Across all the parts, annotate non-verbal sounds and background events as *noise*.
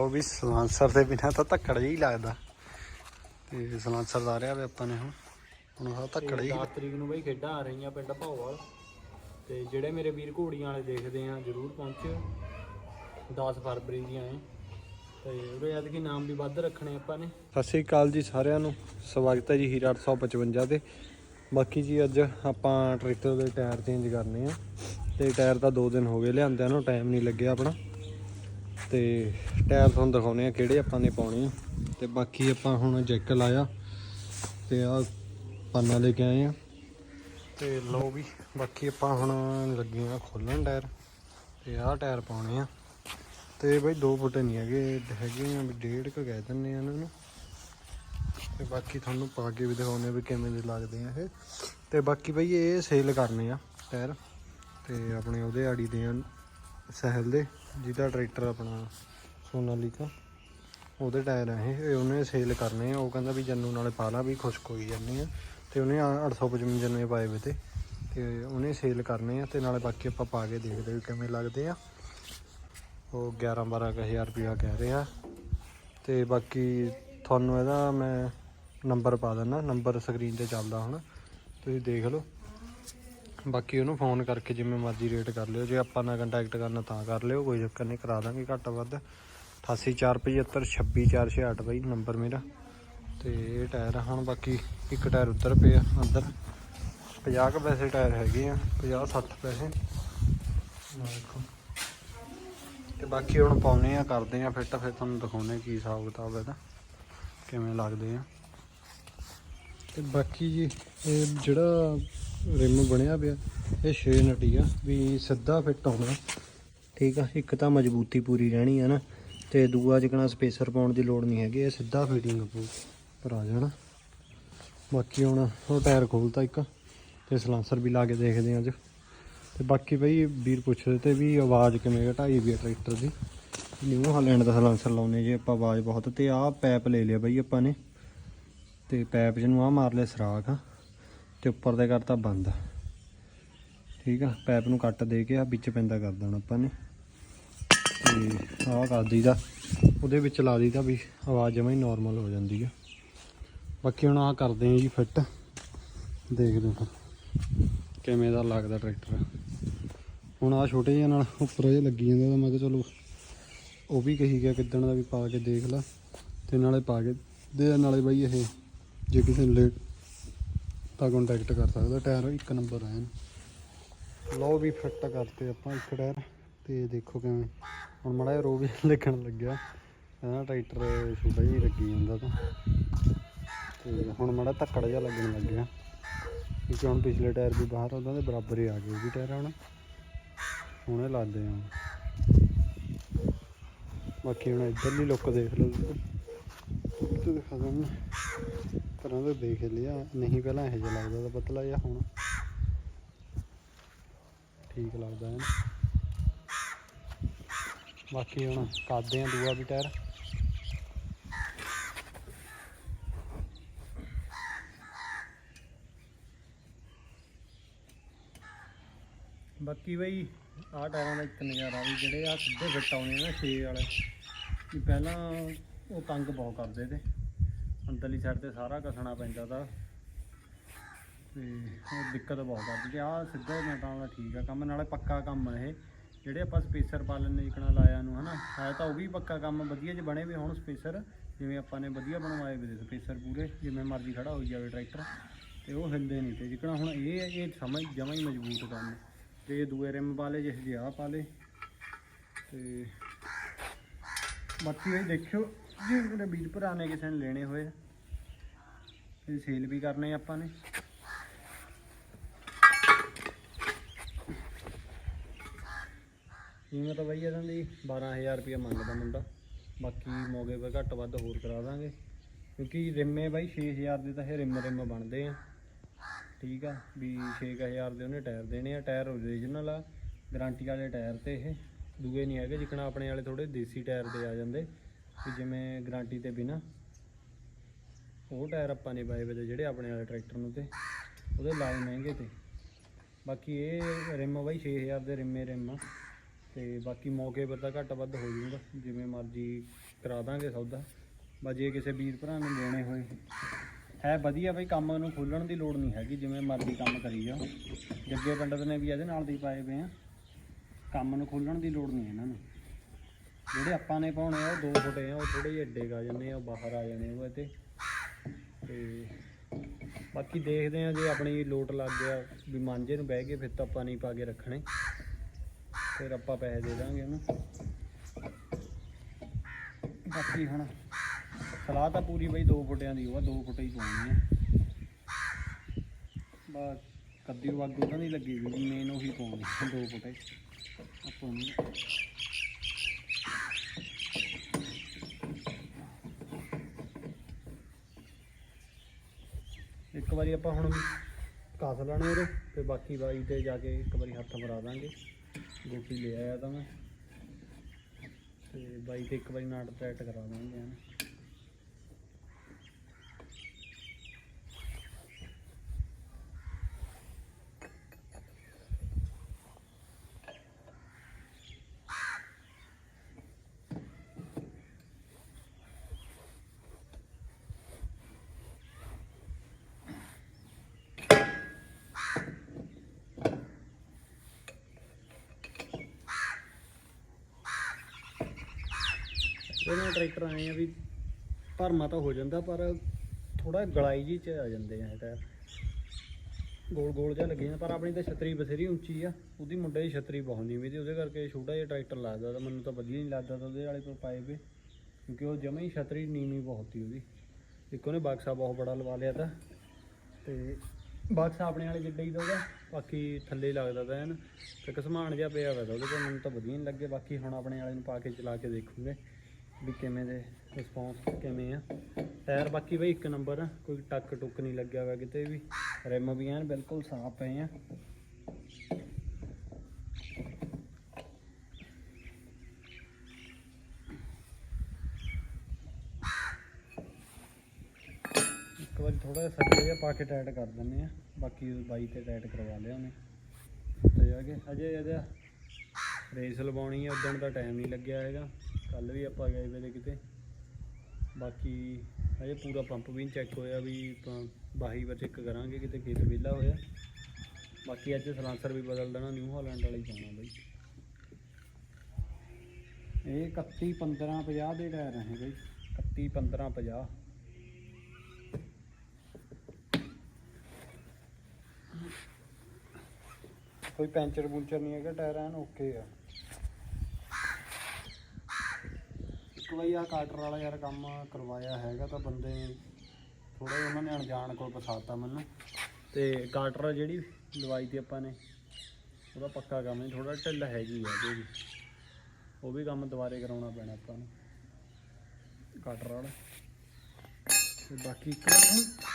ਉਹ ਵੀ ਸਲਾਂਸਰ ਦੇ ਬਿਨਾ ਤਾਂ ਧੱਕੜ ਜਿਹਾ ਹੀ ਲੱਗਦਾ। ਤੇ ਸਲਾਂਸਰ ਦਾ ਰਿਹਾ ਵੇ ਆਪਾਂ ਨੇ ਹੁਣ। ਹੁਣ ਉਹ ਧੱਕੜ ਹੀ। 10 ਤਰੀਕ ਨੂੰ ਬਈ ਖੇਡਾਂ ਆ ਰਹੀਆਂ ਪਿੰਡ ਭੌਵਾਲ। ਤੇ ਜਿਹੜੇ ਮੇਰੇ ਵੀਰ ਘੋੜੀਆਂ ਵਾਲੇ ਦੇਖਦੇ ਆ ਜਰੂਰ ਪਹੁੰਚਿਓ। 10 ਫਰਵਰੀ ਦੀਆਂ ਐ। ਤੇ ਉਹਦੇ ਐਤਕੀ ਨਾਮ ਵੀ ਵੱਧ ਰੱਖਣੇ ਆਪਾਂ ਨੇ। ਸਤਿ ਸ਼੍ਰੀ ਅਕਾਲ ਜੀ ਸਾਰਿਆਂ ਨੂੰ। ਸਵਾਗਤ ਹੈ ਜੀ ਹੀਰਾ 855 ਤੇ। ਬਾਕੀ ਜੀ ਅੱਜ ਆਪਾਂ ਟਰੈਕਟਰ ਦੇ ਟਾਇਰ ਚੇਂਜ ਕਰਨੇ ਆ। ਤੇ ਟਾਇਰ ਤਾਂ 2 ਦਿਨ ਹੋ ਗਏ ਲਿਆਂਦਿਆਂ ਨੂੰ ਟਾਈਮ ਨਹੀਂ ਲੱਗਿਆ ਆਪਣਾ। ਤੇ ਟਾਇਰ ਤੁਹਾਨੂੰ ਦਿਖਾਉਣੇ ਆ ਕਿਹੜੇ ਆਪਾਂ ਨੇ ਪਾਉਣੇ ਆ। ਤੇ ਬਾਕੀ ਆਪਾਂ ਹੁਣ ਜੈਕ ਲਾਇਆ ਤੇ ਆ ਪਾਨਾ ਲੈ ਕੇ ਆਏ ਆ। ਤੇ ਲਓ ਵੀ, ਬਾਕੀ ਆਪਾਂ ਹੁਣ ਲੱਗੇ ਆ ਖੋਲਣ ਟਾਇਰ। ਤੇ ਆਹ ਟਾਇਰ ਪਾਉਣੇ ਆ। ਤੇ ਬਈ 2 ਫੁੱਟ ਨਹੀਂ ਹੈਗੇ ਹੈਗੇ ਆ ਵੀ ਡੇਢ ਕੁ ਕਹਿ ਦਿੰਨੇ ਆ ਇਹਨਾਂ ਨੂੰ। ਤੇ ਬਾਕੀ ਤੁਹਾਨੂੰ ਪਾ ਕੇ ਵੀ ਦਿਖਾਉਂਦੇ ਆ ਵੀ ਕਿਵੇਂ ਦੇ ਲੱਗਦੇ ਆ ਇਹ। ਤੇ ਬਾਕੀ ਬਈ ਇਹ ਸੇਲ ਕਰਨੇ ਆ ਟਾਇਰ। ਤੇ ਆਪਣੇ ਉਹਦੇ ਆੜੀ ਦੇ ਆ, ਸਹਿਲ ਦੇ। ਜਿਹਦਾ ਟਰੈਕਟਰ ਆਪਣਾ ਸੋਨਾਲੀਕਾ ਉਹਦੇ ਟਾਇਰ ਆ ਇਹ। ਇਹ ਉਹਨੇ ਸੇਲ ਕਰਨੇ ਆ। ਉਹ ਕਹਿੰਦਾ ਵੀ ਜੰਨੂ ਨਾਲੇ ਪਾ ਲਾ ਵੀ ਖੁਸ਼ਕ ਹੋਈ ਜਾਂਦੇ ਆ। ਤੇ ਉਹਨੇ 855 ਜੰਨੇ ਪਾਏ ਵੇ ਤੇ। ਤੇ ਉਹਨੇ ਸੇਲ ਕਰਨੇ ਆ ਤੇ ਨਾਲੇ ਬਾਕੀ ਆਪਾਂ ਪਾ ਕੇ ਦੇਖਦੇ ਵੀ ਕਿਵੇਂ ਲੱਗਦੇ ਆ। ਉਹ 11 12 ਹਜ਼ਾਰ ਰੁਪਇਆ ਕਹਿ ਰਿਹਾ। ਤੇ ਬਾਕੀ ਤੁਹਾਨੂੰ ਇਹਦਾ ਮੈਂ ਨੰਬਰ ਪਾ ਦਿੰਦਾ। ਨੰਬਰ ਸਕਰੀਨ ਤੇ ਚੱਲਦਾ ਹੁਣ। ਤੁਸੀਂ ਦੇਖ ਲਓ। ਬਾਕੀ ਉਹਨੂੰ ਫੋਨ ਕਰਕੇ ਜਿਵੇਂ ਮਰਜ਼ੀ ਰੇਟ ਕਰ ਲਿਓ, ਜੇ ਆਪਾਂ ਨਾਲ ਕੰਟੈਕਟ ਕਰਨਾ ਤਾਂ ਕਰ ਲਿਓ, ਕੋਈ ਚੱਕਰ ਨਹੀਂ, ਕਰਾ ਦਾਂਗੇ ਘੱਟ ਵੱਧ। 88475 26466 ਬਈ, ਨੰਬਰ ਮੇਰਾ। ਤੇ ਇਹ ਟਾਇਰ ਆ, ਹੁਣ ਬਾਕੀ ਇੱਕ ਟਾਇਰ ਉੱਧਰ ਪਿਆ, ਅੰਦਰ। 50 ਕੁ ਪੈਸੇ ਟਾਇਰ ਹੈਗੇ ਆ 50 60 ਪੈਸੇ। ਆਹ ਦੇਖੋ। ਤੇ ਬਾਕੀ ਹੁਣ ਪਾਉਨੇ ਆ, ਕਰਦੇ ਆ ਫਿੱਟ ਫਿਰ ਤੁਹਾਨੂੰ ਦਿਖਾਉਨੇ ਕੀ ਹਿਸਾਬ ਕਿਤਾਬ ਇਹਦਾ, ਕਿਵੇਂ ਲੱਗਦੇ ਆ। ਤੇ ਬਾਕੀ ਜੀ, ਇਹ ਜਿਹੜਾ ਰਿਮ ਬਣਿਆ ਪਿਆ। ਇਹ 6 ਨਟੀ ਆ, ਵੀ ਸਿੱਧਾ ਫਿੱਟ ਆਉਣਾ। ਠੀਕ ਆ, ਇੱਕ ਤਾਂ ਮਜ਼ਬੂਤੀ ਪੂਰੀ ਰਹਿਣੀ ਆ ਨਾ, ਤੇ ਦੂਆ ਜਿਕਣਾ ਸਪੇਸਰ ਪਾਉਣ ਦੀ ਲੋੜ ਨਹੀਂ ਹੈਗੀ, ਇਹ ਸਿੱਧਾ ਫਿਟਿੰਗ ਪੂ ਪਰ ਆ ਜਾਣਾ। ਬਾਕੀ ਹੁਣ ਉਹ ਟਾਇਰ ਖੋਲਤਾ ਇੱਕ, ਤੇ ਸਲਾਂਸਰ ਵੀ ਲਾ ਕੇ ਦੇਖਦੇ ਆ ਅੱਜ। ਤੇ ਬਾਕੀ ਬਈ ਵੀਰ ਪੁੱਛਦੇ ਤੇ ਵੀ ਆਵਾਜ਼ ਕਿਵੇਂ ਘਟਾਈ ਵੀ ਆ ਟਰੈਕਟਰ ਦੀ। ਨਿਊ ਹਾਲੈਂਡ ਦਾ ਸਲਾਂਸਰ ਲਾਉਨੇ ਜੇ, ਆਪਾਂ ਆਵਾਜ਼ ਬਹੁਤ, ਤੇ ਆਹ ਪੈਪ ਲੈ ਲਿਆ ਬਈ ਆਪਾਂ ਨੇ। ਤੇ ਪੈਪ ਜਿਹਨੂੰ ਆ ਮਾਰ ਲਿਆ ਸਰਾਖ ਆ। ਤੇ ਉੱਪਰ ਦੇ ਕਰਤਾ ਬੰਦ ਠੀਕ ਆ, ਪੈਪ ਨੂੰ ਕੱਟ ਦੇ ਕੇ ਆ, ਵਿੱਚ ਪੈਂਦਾ ਕਰ ਦੇਣਾ ਆਪਾਂ ਨੇ। ਤੇ ਆਹ ਕਰ ਦਈਦਾ, ਉਹਦੇ ਵਿੱਚ ਲਾ ਦਈਦਾ ਵੀ ਆਵਾਜ਼ ਜਮਾਂ ਹੀ ਨਾਰਮਲ ਹੋ ਜਾਂਦੀ ਆ। ਬਾਕੀ ਹੁਣ ਆਹ ਕਰਦੇ ਆ ਜੀ ਫਿੱਟ ਦੇਖਦੇ ਹਾਂ ਕਿਵੇਂ ਦਾ ਲੱਗਦਾ ਟਰੈਕਟਰ ਹੁਣ ਆ ਛੋਟੇ ਜਿਹੇ ਨਾਲ ਉੱਪਰ ਇਹ ਲੱਗੀ ਜਾਂਦਾ ਤਾਂ ਮੈਂ ਕਿਹਾ ਚਲੋ ਉਹ ਵੀ ਕਹੀ ਗਿਆ ਕਿੱਦਣ ਦਾ ਵੀ ਪਾ ਕੇ ਦੇਖ ਲਾ। ਤੇ ਨਾਲੇ ਪਾ ਕੇ ਦੇ, ਨਾਲੇ ਬਾਈ ਇਹ ਜੇ ਕਿਸੇ ਨੂੰ ਲੇਟ ਤਾਂ ਕੰਟੈਕਟ ਕਰ ਸਕਦਾ, ਟਾਇਰ ਇੱਕ ਨੰਬਰ ਆਇਆ ਲਓ ਵੀ ਫਿੱਟ ਕਰਤੇ ਆਪਾਂ ਇੱਕ ਟਾਇਰ, ਤੇ ਦੇਖੋ ਕਿਵੇਂ। ਹੁਣ ਮੜਾ ਜਿਹਾ ਰੋ ਵੀ ਲੱਗਣ ਲੱਗਿਆ। ਇਹਦਾ ਟਰੈਕਟਰ ਛੋਟਾ ਜਿਹਾ ਲੱਗੀ ਜਾਂਦਾ ਤਾਂ। ਤੇ ਹੁਣ ਮੜਾ ਧੱਕੜ ਜਿਹਾ ਲੱਗਣ ਲੱਗਿਆ ਕਿਉਂਕਿ ਹੁਣ ਪਿਛਲੇ ਟਾਇਰ ਵੀ ਬਾਹਰ ਉਹਨਾਂ ਦੇ ਬਰਾਬਰ ਹੀ ਆ ਗਏ ਵੀ ਟਾਇਰ ਹੁਣ। ਹੁਣੇ ਲਾਦੇ ਆ। ਬਾਕੀ ਹੁਣ ਇੱਧਰਲੀ ਲੁੱਕ ਦੇਖ ਲਓ। ਤੇ ਦਿਖਾ ਦਾਂ ਤਰ੍ਹਾਂ ਦਾ ਦੇਖ ਲਿਆ, ਨਹੀਂ ਪਹਿਲਾਂ ਇਹ ਜਿਹਾ ਲੱਗਦਾ ਤਾਂ ਪਤਲਾ ਜਿਹਾ ਹੁਣ। ਠੀਕ ਲੱਗਦਾ ਹੈ ਬਾਕੀ ਹੁਣ ਕਰਦੇ ਆ ਦੂਆ ਵੀ ਟਾਇਰ। ਬਾਕੀ ਬਈ, ਆਹ ਟਾਇਰਾਂ ਦਾ ਇੱਕ ਨਜ਼ਾਰਾ ਵੀ, ਜਿਹੜੇ ਆ ਸਿੱਧੇ ਫਿੱਟ ਆਉਣੇ ਨਾ 6 ਵਾਲੇ, ਵੀ ਪਹਿਲਾਂ ਉਹ ਤੰਗ ਬਹੁਤ ਕਰਦੇ ਤੇ। ਅੰਦਰਲੀ ਸਾਈਡ ਤੇ ਸਾਰਾ ਕਸਣਾ ਪੈਂਦਾ ਤਾ। ਤੇ ਉਹ ਦਿੱਕਤ ਬਹੁਤ ਕਰਦੀ ਤੇ ਆਹ ਸਿੱਧਾ ਨਟਾਂ ਦਾ ਠੀਕ ਆ ਕੰਮ, ਨਾਲੇ ਪੱਕਾ ਕੰਮ ਆ ਇਹ। ਜਿਹੜੇ ਆਪਾਂ ਸਪੇਸਰ ਪਾ ਲੈਂਦੇ ਜਿਕਣਾ ਲਾਇਆ ਨੂੰ, ਹਨਾ? ਹੈ ਤਾਂ ਉਹ ਵੀ ਪੱਕਾ ਕੰਮ ਵਧੀਆ ਜੇ ਬਣੇ ਵੀ ਹੁਣ ਸਪੇਸਰ ਜਿਵੇਂ ਆਪਾਂ ਨੇ ਵਧੀਆ ਬਣਵਾਏ ਵੀ ਸਪੇਸਰ ਪੂਰੇ, ਜਿਵੇਂ ਮਰਜ਼ੀ ਖੜਾ ਹੋਈ ਜਾਵੇ ਟਰੈਕਟਰ ਤੇ ਉਹ ਹਿਲਦੇ ਨਹੀਂ ਤੇ ਜਿਕਣਾ ਹੁਣ ਇਹ ਇਹ ਸਮਝ ਜਮਾਂ ਹੀ ਮਜ਼ਬੂਤ ਕੰਮ ਤੇ ਦੂਏ ਰਿਮ ਪਾ ਲਏ, ਜਿਹੇ ਜਿਹੇ ਆਹ ਪਾ ਲਏ। ਤੇ ਬਾਕੀ ਇਹ ਦੇਖਿਓ, ਜੇ ਮੇਰੇ ਵੀਰ ਭਰਾ ਨੇ ਕਿਸੇ ਨੇ ਲੈਣੇ ਹੋਏ ਇਹ ਸੇਲ ਵੀ ਕਰਨੇ ਆਪਾਂ ਨੇ। ਕੀਮਤ ਬਈ ਇਹਨਾਂ ਦੀ 12000 ਰੁਪਏ ਮੰਗਦਾ ਮੁੰਡਾ। ਬਾਕੀ ਮੌਕੇ 'ਤੇ ਘੱਟ ਵੱਧ ਹੋਰ ਕਰਾ ਦਾਂਗੇ। ਕਿਉਂਕਿ ਰਿੰਮੇ ਬਾਈ 6000 ਦੇ ਤਾਂ ਇਹ ਰਿੰਮ ਰਿੰਮ ਬਣਦੇ ਆ। ਠੀਕ ਆ, ਵੀ 6000 ਦੇ ਉਹਨੇ ਟਾਇਰ ਦੇਣੇ ਆ। ਟਾਇਰ ਓਰੀਜਨਲ ਆ ਗਾਰੰਟੀ ਵਾਲੇ ਟਾਇਰ ਤੇ ਇਹ। ਦੂਏ ਨਹੀਂ ਹੈਗੇ, ਜਿਕਣਾ ਆਪਣੇ ਵਾਲੇ ਥੋੜੇ ਦੇਸੀ ਟਾਇਰ ਦੇ ਆ ਜਾਂਦੇ। ਵੀ ਜਿਵੇਂ ਗਾਰੰਟੀ ਤੇ ਬਿਨਾ। ਉਹ ਟਾਇਰ ਆਪਾਂ ਨੇ ਪਾਏ ਵੇ ਤੇ ਜਿਹੜੇ ਆਪਣੇ ਵਾਲੇ ਟਰੈਕਟਰ ਨੂੰ ਤੇ, ਉਹਦੇ ਲਾਏ ਮਹਿੰਗੇ ਤੇ। ਬਾਕੀ ਇਹ ਰਿਮ ਬਾਈ 6000 ਦੇ ਰਿਮੇ ਰਿਮ ਆ। ਤੇ ਬਾਕੀ ਮੌਕੇ ਪਰ ਤਾਂ ਘੱਟ ਵੱਧ ਹੋ ਜਾਊਗਾ, ਜਿਵੇਂ ਮਰਜ਼ੀ ਕਰਾ ਦਾਂਗੇ ਸੌਦਾ। ਬਸ ਜੇ ਕਿਸੇ ਵੀਰ ਭਰਾ ਨੇ ਲੈਣੇ ਹੋਏ। ਹੈ ਵਧੀਆ ਬਈ, ਕੰਮ ਨੂੰ ਖੋਲਣ ਦੀ ਲੋੜ ਨਹੀਂ ਹੈਗੀ, ਜਿਵੇਂ ਮਰਜ਼ੀ ਕੰਮ ਕਰੀ ਜਾਓ। ਜੱਗੇ ਪੰਡਤ ਨੇ ਵੀ ਇਹਦੇ ਨਾਲ ਦੀ ਪਾਏ ਪਏ ਆ। ਕੰਮ ਨੂੰ ਖੋਲਣ ਦੀ ਲੋੜ ਨਹੀਂ ਇਹਨਾਂ ਨੂੰ। ਜਿਹੜੇ ਆਪਾਂ ਨੇ ਪਾਉਣੇ ਆ, ਉਹ ਦੋ ਫੁੱਟੇ ਆ, ਉਹ ਥੋੜੇ ਜਿਹੇ ਅੱਡੇ ਆ ਜਾਂਦੇ ਆ, ਉਹ ਬਾਹਰ ਆ ਜਾਣੇ ਉਹ ਤੇ ਤੇ ਬਾਕੀ ਦੇਖਦੇ ਆ ਜੇ ਆਪਣੀ ਲੋਟ ਲੱਗ ਗਿਆ, ਵੀ ਮਾਂਜੇ ਨੂੰ ਬਹਿ ਕੇ ਫਿਰ ਤਾਂ ਪਾਣੀ ਪਾ ਕੇ ਰੱਖਣੇ। ਫਿਰ ਆਪਾਂ ਪੈਸੇ ਦੇ ਦਾਂਗੇ ਉਹਨੂੰ। ਬਾਕੀ ਹੁਣ ਸਲਾਹ ਤਾਂ ਪੂਰੀ ਬਈ 2 ਫੁੱਟਿਆਂ ਦੀ ਹੋਆ 2 ਫੁੱਟ ਹੀ ਪਾਉਣੀ ਆ। ਬਸ ਕੱਦੀ ਵਾਗੂ ਤਾਂ ਨਹੀਂ ਲੱਗੀ ਵੀ ਮੇਨ ਉਹੀ ਪਾਉਣੀ 2 ਫੁੱਟ ਆਪਾਂ ਨੂੰ ਇੱਕ ਵਾਰੀ ਆਪਾਂ ਹੁਣ ਕਾਸ ਲੈਣਾ ਉਹਦੇ, ਤੇ ਬਾਕੀ ਬਾਈ ਤੇ ਜਾ ਕੇ ਇੱਕ ਵਾਰੀ ਹੱਥ ਮਰਾ ਦਾਂਗੇ। ਗੋਪੀ ਲੈ ਆਇਆ ਤਾਂ ਮੈਂ। ਤੇ ਬਾਈ ਤੇ ਇੱਕ ਵਾਰੀ ਨਾਟ ਟਰੈਟ ਕਰਾ ਦਾਂਗੇ ਹਨ ਇਹਨਾਂ ਟਰੈਕਟਰ ਆਏ ਆ ਵੀ ਭਰਮਾ ਤਾਂ ਹੋ ਜਾਂਦਾ, ਪਰ ਥੋੜਾ ਗਲਾਈ ਜੀ ਚ ਆ ਜਾਂਦੇ ਆ ਇਹ ਟਾਇਰ। ਗੋਲ ਗੋਲ ਜਿਹਾ ਲੱਗੇ ਪਰ ਆਪਣੀ ਤਾਂ ਛਤਰੀ ਬਥੇਰੀ ਉੱਚੀ ਆ, ਉਹਦੀ ਮੁੰਡੇ ਦੀ ਛਤਰੀ ਬਹੁਤ ਨੀਵੀਂ ਤੇ ਉਹਦੇ ਕਰਕੇ ਛੋਟਾ ਜਿਹਾ ਟਰੈਕਟਰ ਲੱਗਦਾ ਤਾਂ ਮੈਨੂੰ ਤਾਂ ਵਧੀਆ ਨਹੀਂ ਲੱਗਦਾ ਤਾਂ ਉਹਦੇ ਵਾਲੇ ਪਰ ਪਾਏ ਵੇ, ਕਿਉਂਕਿ ਉਹ ਜਮਾ ਹੀ ਛਤਰੀ ਨੀਵੀਂ ਬਹੁਤ ਸੀ ਉਹਦੀ। ਇੱਕ ਉਹਨੇ ਬਾਕਸਾ ਬਹੁਤ ਬੜਾ ਲਵਾ ਲਿਆ ਤਾਂ, ਤੇ ਬਾਕਸਾ ਆਪਣੇ ਵਾਲੇ ਜਿੱਡਾ ਹੀ ਦਾ ਉਹਦਾ, ਬਾਕੀ ਥੱਲੇ ਲੱਗਦਾ ਤਾਂ ਐਨ ਤੇ ਕਸਮਾਨ ਜਿਹਾ ਪਿਆ ਹੋਇਆ ਤਾਂ ਉਹਦੇ ਕੋਲ, ਮੈਨੂੰ ਤਾਂ ਵਧੀਆ ਨਹੀਂ ਲੱਗੇ, ਬਾਕੀ ਹੁਣ ਆਪਣੇ ਵਾਲੇ ਨੂੰ ਪਾ ਕੇ ਚਲਾ ਕੇ ਦੇਖੂਗੇ। ਵੀ ਕਿਵੇਂ ਦੇ ਰਿਸਪੌਂਸ ਕਿਵੇਂ ਆ। ਟਾਇਰ ਬਾਕੀ ਬਈ ਇੱਕ ਨੰਬਰ ਆ, ਕੋਈ ਟੱਕ ਟੁੱਕ ਨਹੀਂ ਲੱਗਿਆ ਹੋਇਆ ਕਿਤੇ ਵੀ। ਰਿਮ ਵੀ ਐਨ ਬਿਲਕੁਲ ਸਾਫ਼ ਪਏ ਆ। ਇੱਕ ਵਾਰੀ ਥੋੜਾ ਜਿਹਾ ਸੱਜੇ ਜਿਹਾ ਪਾ ਕੇ ਟਾਈਟ ਕਰ ਦਿੰਦੇ ਆ। ਬਾਕੀ ਉਹ ਬਾਈ ਤੇ ਟਾਈਟ ਕਰਵਾ ਲਿਆ ਉਹਨੇ। ਤੇ ਜਾ ਕੇ ਅਜੇ ਇਹਦਾ ਰੇਸ ਲਵਾਉਣੀ ਆ ਉਦੋਂ ਦਾ ਟਾਈਮ ਨਹੀਂ ਲੱਗਿਆ ਹੈਗਾ। ਕੱਲ ਵੀ ਆਪਾਂ ਗਏ ਵੇ ਕਿਤੇ। ਬਾਕੀ ਅਜੇ ਪੂਰਾ ਪੰਪ ਵੀ ਚੈੱਕ ਹੋਇਆ ਵੀ ਆਪਾਂ ਬਾਹੀ ਵਾ ਚੈੱਕ ਕਰਾਂਗੇ ਕਿਤੇ ਖੇਤ ਵਿਹਲਾ ਹੋਇਆ। ਬਾਕੀ ਅੱਜ ਸਲਾਂਸਰ ਵੀ ਬਦਲ ਦੇਣਾ ਨਿਊ ਹਾਲੈਂਡ ਵਾਲਾ ਜਾਣਾ ਪਾਉਣਾ ਬਈ। ਇਹ 31 15 50 ਦੇ ਟਾਇਰ ਹੈ ਬਈ। 31 15 50 ਕੋਈ ਪੈਂਚਰ ਪੂੰਚਰ ਨਹੀਂ ਹੈਗਾ, ਟਾਇਰ ਐਨ ਓਕੇ ਆ। ਇੱਕ ਵਾਰੀ ਆ, ਕਾਟਰ ਵਾਲਾ ਯਾਰ ਕੰਮ ਕਰਵਾਇਆ ਹੈਗਾ ਤਾਂ ਬੰਦੇ ਥੋੜਾ ਜਿਹਾ ਉਹਨਾਂ ਨੇ ਅਣਜਾਣ ਕੋਲ ਫਸਾਤਾ ਮੈਨੂੰ। ਤੇ ਕਾਟਰ ਜਿਹੜੀ ਲਵਾਈ ਤੀ ਆਪਾਂ ਨੇ, ਉਹਦਾ ਪੱਕਾ ਕੰਮ ਨਹੀਂ ਥੋੜਾ ਢਿੱਲ ਹੈਗੀ ਆ ਉਹਦੇ ਵੀ ਉਹ ਵੀ ਕੰਮ ਦੁਬਾਰੇ ਕਰਾਉਣਾ ਪੈਣਾ ਆਪਾਂ ਨੂੰ, ਕਾਟਰ ਵਾਲਾ। ਤੇ ਬਾਕੀ ਇੱਕ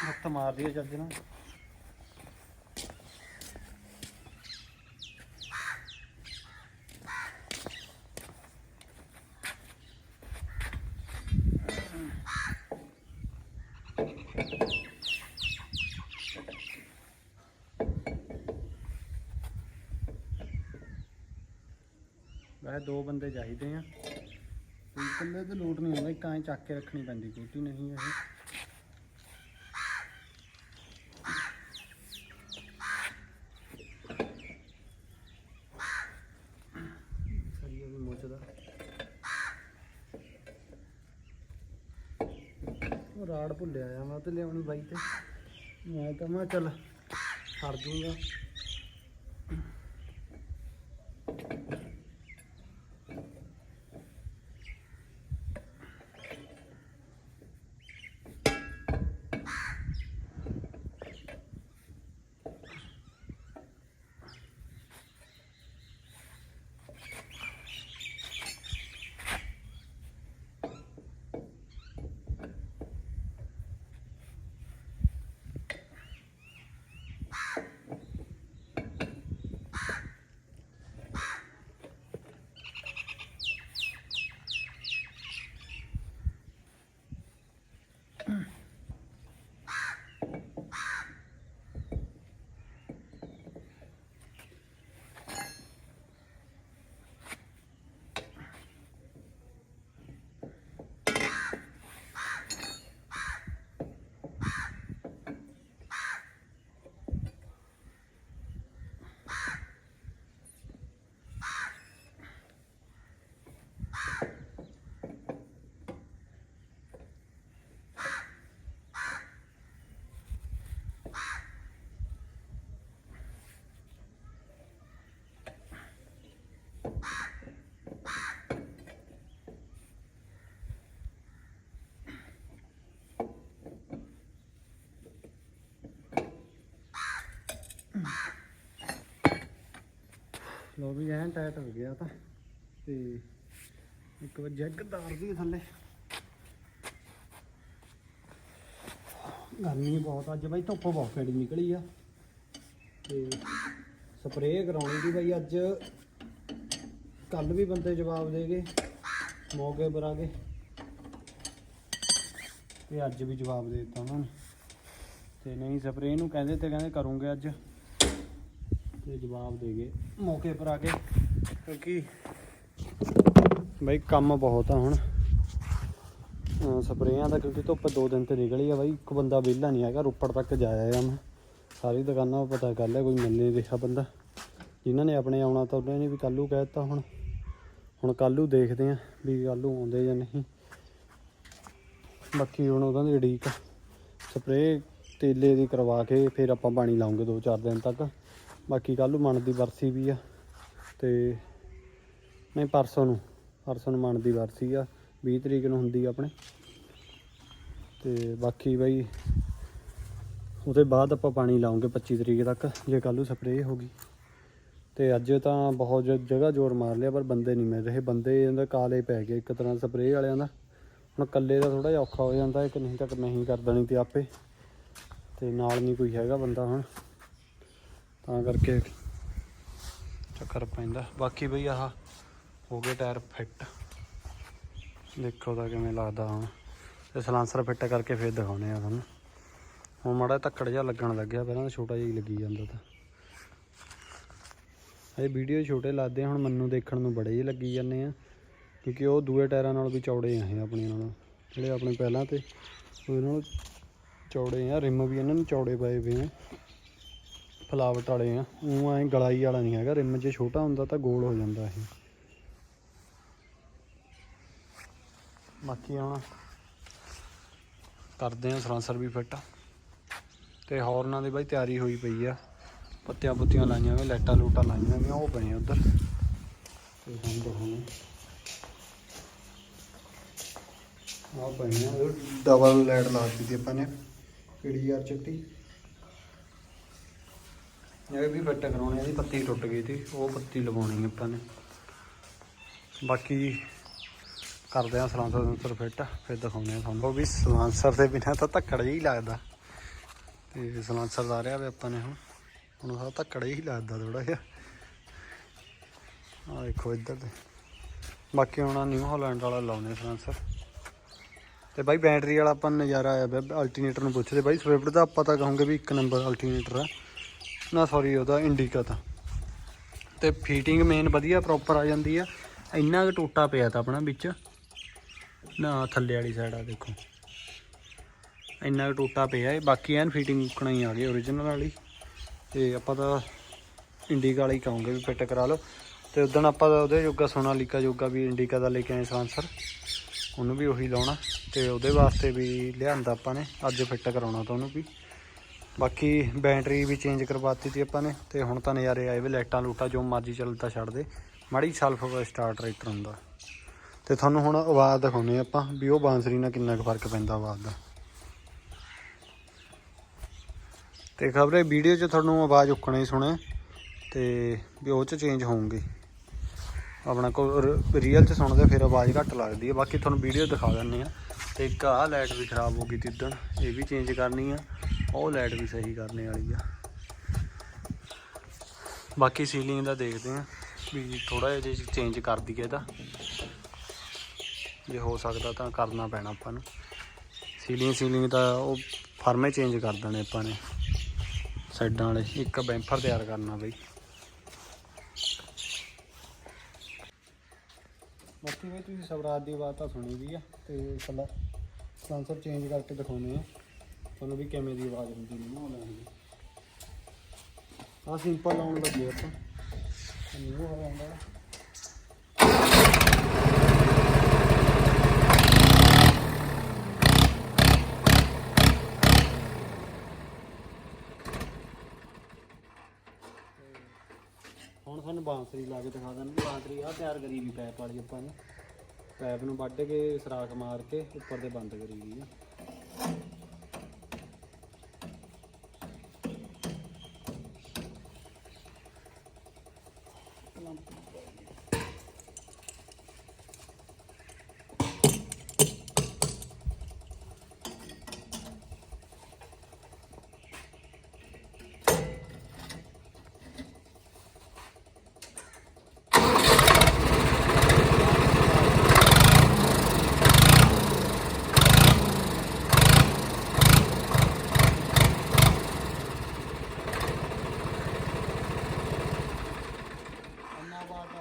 ਹੱਥ ਮਾਰਦੀ ਆ ਚੱਜ ਨਾਲ। ਦੋ ਬੰਦੇ ਚਾਹੀਦੇ ਆ। ਇਕੱਲੇ ਤੇ ਲੋਟ ਨਹੀਂ ਹੁੰਦਾ ਇੱਕ ਐਂ ਚੱਕ ਕੇ ਰੱਖਣੀ ਪੈਂਦੀ ਕੋਟੀ ਨਹੀਂ ਇਹ। ਸਰੀਆ ਵੀ ਮੁੱਚਦਾ ਉਹ ਰਾੜ ਭੁੱਲਿਆ ਆ ਮੈਂ ਤੇ ਲਿਆਉਣੀ ਬਾਈ ਤੇ। ਮੈਂ ਤਾਂ ਮੈਂ ਚੱਲ ਛੱਡ ਦੂੰਗਾ। ਲੋ ਵੀ ਐਨ ਟਾਈਟ ਹੋ ਗਿਆ ਤਾਂ। ਤੇ ਇੱਕ ਵਾਰ ਜੈਗ ਦਾਰਦੀ ਥੱਲੇ। ਗਰਮੀ ਬਹੁਤ ਅੱਜ ਬਾਈ ਧੁੱਪ ਬਹੁਤ ਕਿਹੜੀ ਨਿਕਲੀ ਆ। ਤੇ ਸਪਰੇਅ ਕਰਾਉਣੀ ਸੀ ਬਾਈ ਅੱਜ। ਕੱਲ ਵੀ ਬੰਦੇ ਜਵਾਬ ਦੇ ਗਏ, ਮੌਕੇ ਪਰ ਆ ਤੇ ਅੱਜ ਵੀ ਜਵਾਬ ਦੇ ਦਿੱਤਾ ਉਹਨਾਂ ਨੇ। ਤੇ ਨਹੀਂ, ਸਪਰੇਅ ਨੂੰ ਕਹਿੰਦੇ ਤੇ ਕਹਿੰਦੇ ਕਰੂੰਗੇ ਅੱਜ। ਤੇ ਜਵਾਬ ਦੇ ਗਏ, ਮੌਕੇ ਪਰ ਆ ਕੇ ਕਿਉਂਕਿ ਬਈ ਕੰਮ ਬਹੁਤ ਆ ਹੁਣ। ਸਪਰੇਆਂ ਦਾ ਕਿਉਂਕਿ ਧੁੱਪ ਦੋ ਦਿਨ ਤੇ ਨਿਕਲੀ ਆ ਬਾਈ, ਇੱਕ ਬੰਦਾ ਵਿਹਲਾ ਨਹੀਂ ਹੈਗਾ, ਰੋਪੜ ਤੱਕ ਜਾਇਆ ਆ ਮੈਂ। ਸਾਰੀ ਦੁਕਾਨਾਂ ਪਤਾ ਕਰ ਲਿਆ ਕੋਈ ਮਿਲ ਨਹੀਂ ਰਿਹਾ ਬੰਦਾ। ਜਿਨ੍ਹਾਂ ਨੇ ਆਪਣੇ ਆਉਣਾ ਤਾਂ ਉਹਨਾਂ ਨੇ ਵੀ ਕੱਲੂ ਕਹਿ ਦਿੱਤਾ ਹੁਣ। ਹੁਣ ਕੱਲੂ ਦੇਖਦੇ ਆ ਵੀ ਕੱਲੂ ਆਉਂਦੇ ਜਾਂ ਨਹੀਂ। ਬਾਕੀ ਹੁਣ ਉਹਨਾਂ ਦੀ ਉਡੀਕ ਸਪਰੇਅ ਤੇਲੇ ਦੀ ਕਰਵਾ ਕੇ ਫਿਰ ਆਪਾਂ ਪਾਣੀ ਲਾਉਂਗੇ ਦੋ ਚਾਰ ਦਿਨ ਤੱਕ। ਬਾਕੀ ਕੱਲ੍ਹ ਨੂੰ ਮਨ ਦੀ ਵਰਸੀ ਵੀ ਆ ਤੇ ਨਹੀਂ, ਪਰਸੋਂ ਨੂੰ ਪਰਸੋਂ ਨੂੰ ਮਣ ਦੀ ਵਰਸੀ ਆ 20 ਤਰੀਕ ਨੂੰ ਹੁੰਦੀ ਆ ਆਪਣੇ। ਤੇ ਬਾਕੀ ਬਈ, ਉਹਦੇ ਬਾਅਦ ਆਪਾਂ ਪਾਣੀ ਲਾਉਂਗੇ 25 ਤਰੀਕ ਤੱਕ, ਜੇ ਕੱਲ੍ਹ ਨੂੰ ਸਪਰੇਅ ਹੋ ਗਈ। ਤੇ ਅੱਜ ਤਾਂ ਬਹੁਤ ਜਗ੍ਹਾ ਜ਼ੋਰ ਮਾਰ ਲਿਆ, ਪਰ ਬੰਦੇ ਨਹੀਂ ਮਿਲ ਰਹੇ। ਬੰਦੇ ਇਹਦਾ ਕਾਲੇ ਪੈ ਗਏ ਇੱਕ ਤਰ੍ਹਾਂ ਸਪਰੇਅ ਵਾਲਿਆਂ ਦਾ। ਹੁਣ ਇਕੱਲੇ ਦਾ ਥੋੜਾ ਜਿਹਾ ਔਖਾ ਹੋ ਜਾਂਦਾ, ਇੱਕ ਨਹੀਂ ਤੱਕ ਨਹੀਂ ਕਰ ਦੇਣੀ ਤੇ ਆਪੇ। ਤੇ ਨਾਲ ਨਹੀਂ ਕੋਈ ਹੈਗਾ ਬੰਦਾ ਹੁਣ। ਤਾਂ ਕਰਕੇ ਚੱਕਰ ਪੈਂਦਾ। ਬਾਕੀ ਬਈ ਆਹ ਹੋ ਗਏ ਟਾਇਰ ਫਿੱਟ। ਦੇਖੋ ਤਾਂ ਕਿਵੇਂ ਲੱਗਦਾ ਹੁਣ। ਤੇ ਸਲਾਂਸਰ ਫਿੱਟ ਕਰਕੇ ਫੇਰ ਦਿਖਾਉਣੇ ਆ ਤੁਹਾਨੂੰ। ਹੁਣ ਮਾੜਾ ਧੱਕੜ ਜਿਹਾ ਲੱਗਣ ਲੱਗਿਆ, ਪਹਿਲਾਂ ਤਾਂ ਛੋਟਾ ਜਿਹਾ ਹੀ ਲੱਗੀ ਜਾਂਦਾ ਤਾਂ। ਇਹ ਵੀਡੀਓ ਛੋਟੇ ਲੱਗਦੇ ਹੁਣ ਮੈਨੂੰ ਦੇਖਣ ਨੂੰ ਬੜੇ ਹੀ ਲੱਗੀ ਜਾਂਦੇ ਆ। ਕਿਉਂਕਿ ਉਹ ਦੂਏ ਟਾਇਰਾਂ ਨਾਲ ਵੀ ਚੌੜੇ ਆ ਇਹ ਆਪਣੇ ਨਾਲੋਂ। ਜਿਹੜੇ ਆਪਣੇ ਪਹਿਲਾਂ ਤੇ ਉਹਦੇ ਨਾਲ ਚੌੜੇ ਆ, ਰਿਮ ਵੀ ਇਹਨਾਂ ਨੂੰ ਚੌੜੇ ਪਏ ਪਏ ਆ। ਫਲਾਵਟ ਵਾਲੇ ਆ। ਉਹ ਐ ਗਲਾਈ ਵਾਲਾ ਨਹੀਂ ਹੈਗਾ, ਰਿਮ ਜੇ ਛੋਟਾ ਹੁੰਦਾ ਤਾਂ ਗੋਲ ਹੋ ਜਾਂਦਾ ਇਹ। ਬਾਕੀ ਹੁਣ ਕਰਦੇ ਆ ਸਰਾਂਸਰ ਵੀ ਫਿੱਟ। ਤੇ ਹੌਰਨਾਂ ਦੀ ਬਾਈ ਤਿਆਰੀ ਹੋਈ ਪਈ ਆ। ਪੱਤੀਆਂ ਪੁੱਤੀਆਂ ਲਾਈਆਂ ਵੇ ਲੈਟਾਂ ਲੂਟਾਂ ਲਾਈਆਂ ਵੀ ਉਹ ਪਏ ਆ ਉਧਰ। ਤੇ ਹੁਣ ਦਿਖਾਉਣੇ ਆ। ਪਈਆਂ ਡਬਲ ਲਾਈਟ ਲਾ ਦਿੱਤੀ ਆਪਾਂ ਨੇ, ਕਿਹੜੀ ਯਾਰ ਚਿੱਟੀ? ਇਹ ਵੀ ਬੱਟਾ ਕਰਾਉਣੀ ਇਹਦੀ ਪੱਤੀ ਟੁੱਟ ਗਈ ਸੀ, ਉਹ ਪੱਤੀ ਲਵਾਉਣੀ ਆਪਾਂ ਨੇ। ਬਾਕੀ ਕਰਦੇ ਆ ਸਲਾਂਸਰ ਸਲਾਂਸਰ ਫਿੱਟ, ਫਿਰ ਦਿਖਾਉਂਦੇ ਆ ਤੁਹਾਨੂੰ ਵੀ ਸਲਾਂਸਰ ਦੇ ਬਿਨਾ ਤਾਂ ਧੱਕੜ ਜਿਹਾ ਹੀ ਲੱਗਦਾ। ਤੇ ਸਲਾਂਸਰ ਦਾ ਰਿਹਾ ਵੀ ਆਪਾਂ ਨੇ ਹੁਣ ਹੁਣ ਸਾਰਾ ਧੱਕੜ ਜਿਹਾ ਹੀ ਲੱਗਦਾ ਥੋੜਾ ਜਿਹਾ। ਆ ਦੇਖੋ ਇੱਧਰ ਤੇ ਬਾਕੀ ਹੁਣ ਨਿਊ ਹਾਲੈਂਡ ਵਾਲਾ ਲਾਉਨੇ ਸਲਾਂਸਰ। ਤੇ ਬਾਈ ਬੈਟਰੀ ਵਾਲਾ ਆਪਾਂ ਨੂੰ ਨਜ਼ਾਰਾ ਆਇਆ ਬਈ ਅਲਟਰਨੇਟਰ ਨੂੰ ਪੁੱਛਦੇ। ਬਾਈ ਸਵਿਫਟ ਦਾ ਆਪਾਂ ਤਾਂ ਕਹੋਗੇ ਵੀ ਇੱਕ ਨੰਬਰ ਅਲਟਰਨੇਟਰ ਆ। ਨਾ ਸੌਰੀ ਉਹਦਾ ਇੰਡੀਕਾ ਤਾਂ। ਤੇ ਫੀਟਿੰਗ ਮੇਨ ਵਧੀਆ ਪ੍ਰੋਪਰ ਆ ਜਾਂਦੀ ਆ। ਇੰਨਾ ਕੁ ਟੋਟਾ ਪਿਆ ਤਾਂ ਆਪਣਾ ਵਿੱਚ। ਨਾ, ਥੱਲੇ ਵਾਲੀ ਸਾਈਡ ਆ, ਦੇਖੋ। ਇੰਨਾ ਕੁ ਟੋਟਾ ਪਿਆ ਹੈ ਬਾਕੀ ਐਨ ਫੀਟਿੰਗ ਉਕਣਾ ਹੀ ਆ ਗਈ origignal ਵਾਲੀ। ਤੇ ਆਪਾਂ ਤਾਂ ਇੰਡੀਕਾ ਵਾਲੀ ਕਹੋਗੇ ਵੀ ਫਿੱਟ ਕਰਾ ਲਓ। ਤੇ ਉਦੋਂ ਆਪਾਂ ਤਾਂ ਉਹਦੇ ਜੋਗਾ, ਸੋਨਾਲੀਕਾ ਜੋਗਾ ਵੀ ਇੰਡੀਕਾ ਦਾ ਲੈ ਕੇ ਆਏ ਸਾਂਸਰ। ਉਹਨੂੰ ਵੀ ਉਹੀ ਲਾਉਣਾ। ਤੇ ਉਹਦੇ ਵਾਸਤੇ ਵੀ ਲਿਆਂਦਾ ਆਪਾਂ ਨੇ। ਅੱਜ ਫਿੱਟ ਕਰਾਉਣਾ ਤਾਂ ਉਹਨੂੰ ਵੀ। ਬਾਕੀ ਬੈਟਰੀ ਵੀ ਚੇਂਜ ਕਰਵਾਤੀ ਤੀ ਆਪਾਂ ਨੇ ਤੇ ਹੁਣ ਤਾਂ ਨਜ਼ਾਰੇ ਆਏ ਵੀ ਲਾਈਟਾਂ ਲੂਟਾਂ ਜੋ ਮਰਜ਼ੀ ਚੱਲਦਾ ਛੱਡ ਦੇ। ਮਾੜੀ ਸ਼ਲਫ ਸਟਾਰਟ ਰਾਈਟਰ ਹੁੰਦਾ। ਤੇ ਤੁਹਾਨੂੰ ਹੁਣ ਆਵਾਜ਼ ਦਿਖਾਉਨੇ ਆਪਾਂ ਵੀ ਉਹ ਬਾਂਸਰੀ ਨਾਲ ਕਿੰਨਾ ਕੁ ਫ਼ਰਕ ਪੈਂਦਾ ਆਵਾਜ਼ ਦਾ। ਤੇ ਖਬਰੇ ਵੀਡੀਓ 'ਚ ਤੁਹਾਨੂੰ ਆਵਾਜ਼ ਉੱਕਣਾ ਹੀ ਸੁਣੇ ਤੇ ਵੀ ਉਹ 'ਚ ਚੇਂਜ ਹੋਊਗੀ। ਆਪਣਾ ਕੋ ਰੀਅਲ 'ਚ ਸੁਣਦੇ ਫਿਰ ਆਵਾਜ਼ ਘੱਟ ਲੱਗਦੀ ਹੈ ਬਾਕੀ ਤੁਹਾਨੂੰ ਵੀਡੀਓ ਦਿਖਾ ਦਿੰਨੇ ਆ ਤੇ ਇੱਕ ਆਹ ਲਾਈਟ ਵੀ ਖਰਾਬ ਹੋ ਗਈ ਤੀ ਇਹ ਵੀ ਚੇਂਜ ਕਰਨੀ ਆ। ਉਹ ਲਾਈਟ ਵੀ ਸਹੀ ਕਰਨੇ ਵਾਲੀ ਆ। ਬਾਕੀ ਸੀਲਿੰਗ ਦਾ ਦੇਖਦੇ ਆ, ਵੀ ਥੋੜਾ ਜਿਹਾ ਜੇ ਚੇਂਜ ਕਰ ਦਈਏ ਇਹਦਾ। ਜੇ ਹੋ ਸਕਦਾ ਤਾਂ ਕਰਨਾ ਪੈਣਾ ਆਪਾਂ ਨੂੰ। ਸੀਲਿੰਗ ਸੀਲਿੰਗ ਦਾ ਉਹ ਫਰਮੇ ਚੇਂਜ ਕਰ ਦੇਣੇ ਆਪਾਂ ਨੇ। ਸਾਈਡਾਂ ਵਾਲੇ, ਇੱਕ ਬੈਂਫਰ ਤਿਆਰ ਕਰਨਾ ਬਈ। ਬਾਕੀ ਵੀ ਤੁਸੀਂ ਸਵਰਾਜ ਦੀ ਆਵਾਜ਼ ਤਾਂ ਸੁਣੀ ਵੀ ਆ, ਤੇ ਕਲਰ ਸੈਂਸਰ ਚੇਂਜ ਕਰਕੇ ਦਿਖਾਉਨੇ ਆ ਤੁਹਾਨੂੰ ਵੀ ਕਿਵੇਂ ਦੀ ਆਵਾਜ਼ ਹੁੰਦੀ ਨਹੀਂ ਉਹ ਲੈਣ ਦੀ ਆ ਸਿੰਪਲ ਲਾਉਣ ਲੱਗੇ ਆਪਾਂ। ਨਿਊ ਹਲਾਉਂਦਾ ਹੁਣ ਤੁਹਾਨੂੰ ਬਾਂਸਰੀ ਲਾ ਕੇ ਦਿਖਾ ਦਿੰਦੇ ਬਾਂਸਰੀ ਆ ਤਿਆਰ ਕਰੀ ਵੀ ਪੈਪ ਵਾਲੀ ਆਪਾਂ ਨੇ। ਪੈਪ ਨੂੰ ਵੱਢ ਕੇ ਸਰਾਖ ਮਾਰ ਕੇ ਉੱਪਰ ਤੇ ਬੰਦ ਕਰੀ ਗਈ ਆ ਪਹਿਲਾਂ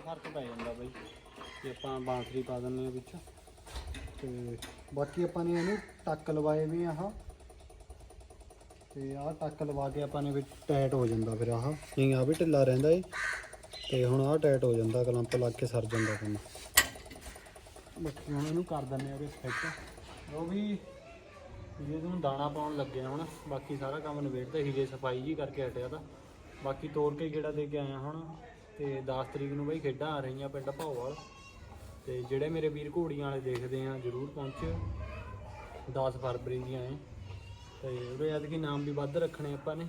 ਫ਼ਰਕ ਪੈ ਜਾਂਦਾ ਬਾਈ? ਆਪਾਂ ਬਾਂਸਰੀ ਪਾ ਦਿੰਨੇ ਆ ਵਿੱਚ। ਤੇ ਬਾਕੀ ਆਪਾਂ ਨੇ ਇਹਨੂੰ ਟੱਕ ਲਵਾਏ ਵੀ ਆਹ। ਤੇ ਆਹ ਟੱਕ ਲਵਾ ਕੇ ਆਪਾਂ ਨੇ ਵੀ ਟਾਈਟ ਹੋ ਜਾਂਦਾ ਫਿਰ ਆਹ। ਨਹੀਂ ਆ ਵੀ ਢਿੱਲਾ ਰਹਿੰਦਾ ਏ। ਤੇ ਹੁਣ ਆਹ ਟਾਈਟ ਹੋ ਜਾਂਦਾ, ਕਲੰਪ ਲੱਗ ਕੇ ਸਰ ਜਾਂਦਾ ਕੰਮ। ਬਾਕੀ ਹੁਣ ਇਹਨੂੰ ਕਰ ਦਿੰਨੇ ਆ ਉਹਦੇ ਫਿੱਟ ਉਹ ਵੀ ਜੇ ਨੂੰ ਦਾਣਾ ਪਾਉਣ ਲੱਗਿਆ ਹੁਣ। ਬਾਕੀ ਸਾਰਾ ਕੰਮ ਨਿਬੇੜਦਾ ਹੀਰੇ ਸਫ਼ਾਈ ਜੀ ਕਰਕੇ ਹਟਿਆ ਤਾਂ। ਬਾਕੀ ਤੋੜ ਕੇ ਗੇੜਾ ਦੇ ਕੇ ਆਇਆ ਹੁਣ। ਤੇ 10 ਤਰੀਕ ਨੂੰ ਬਈ ਖੇਡਾਂ ਆ ਰਹੀਆਂ ਪਿੰਡ ਭਾਓਵਾਲ ਤੇ ਜਿਹੜੇ ਮੇਰੇ ਵੀਰ ਘੋੜੀਆਂ ਵਾਲੇ ਦੇਖਦੇ ਆ, ਜਰੂਰ ਪਹੁੰਚਿਓ 10 ਫਰਵਰੀ ਦੀਆਂ ਐ। ਤੇ ਉਹਦੇ ਐਤਕੀ ਨਾਮ ਵੀ ਵੱਧ ਰੱਖਣੇ ਆਪਾਂ ਨੇ।